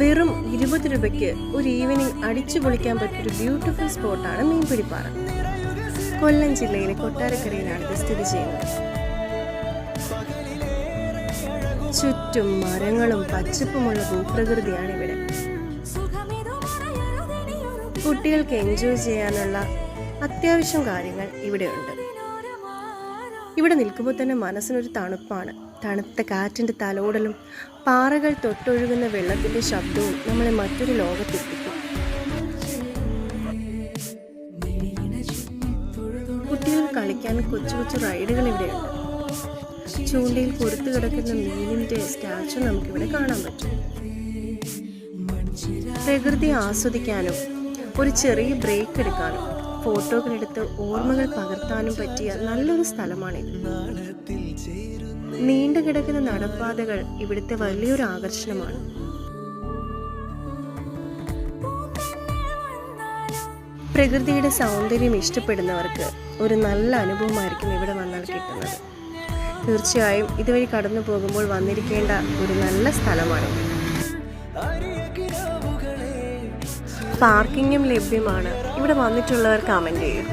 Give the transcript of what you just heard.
വെറും ഇരുപത് രൂപയ്ക്ക് ഒരു ഈവനിങ് അടിച്ചു പൊളിക്കാൻ പറ്റിയൊരു ബ്യൂട്ടിഫുൾ സ്പോട്ടാണ് മീൻപിടിപ്പാറ. കൊല്ലം ജില്ലയിലെ കൊട്ടാരക്കരയിലാണ് ഇത് സ്ഥിതി ചെയ്യുന്നത്. ചുറ്റും മരങ്ങളും പച്ചപ്പുമുള്ള ഭൂപ്രകൃതിയാണ് ഇവിടെ. കുട്ടികൾക്ക് എൻജോയ് ചെയ്യാനുള്ള അത്യാവശ്യം കാര്യങ്ങൾ ഇവിടെയുണ്ട്. ഇവിടെ നിൽക്കുമ്പോൾ തന്നെ മനസ്സിനൊരു തണുപ്പാണ്. തണുത്ത കാറ്റിന്റെ തലോടലും പാറകൾ തൊട്ടൊഴുകുന്ന വെള്ളത്തിന്റെ ശബ്ദവും നമ്മളെ മറ്റൊരു ലോകത്തെത്തിക്കും. കുട്ടികൾ കളിക്കാൻ കൊച്ചു കൊച്ചു റൈഡുകൾ ഇവിടെയുണ്ട്. ചൂണ്ടയിൽ പൊറത്തു കിടക്കുന്ന മീനിന്റെ സ്റ്റാച്ചു നമുക്കിവിടെ കാണാൻ പറ്റും. പ്രകൃതി ആസ്വദിക്കാനും ഒരു ചെറിയ ബ്രേക്ക് എടുക്കാനും ഫോട്ടോകൾ എടുത്ത് ഓർമ്മകൾ പകർത്താനും പറ്റിയ നല്ലൊരു സ്ഥലമാണിത് നീണ്ടു കിടക്കുന്ന നടപ്പാതകൾ ഇവിടുത്തെ വലിയൊരു ആകർഷണമാണ്. പ്രകൃതിയുടെ സൗന്ദര്യം ഇഷ്ടപ്പെടുന്നവർക്ക് ഒരു നല്ല അനുഭവമായിരിക്കും ഇവിടെ വന്നാൽ കിട്ടുന്നത്. തീർച്ചയായും ഇതുവഴി കടന്നു പോകുമ്പോൾ വന്നിരിക്കേണ്ട ഒരു നല്ല സ്ഥലമാണ് പാർക്കിങ്ങും ലഭ്യമാണ്. ഇവിടെ വന്നിട്ടുള്ളവർ കമന്റ് ചെയ്യും.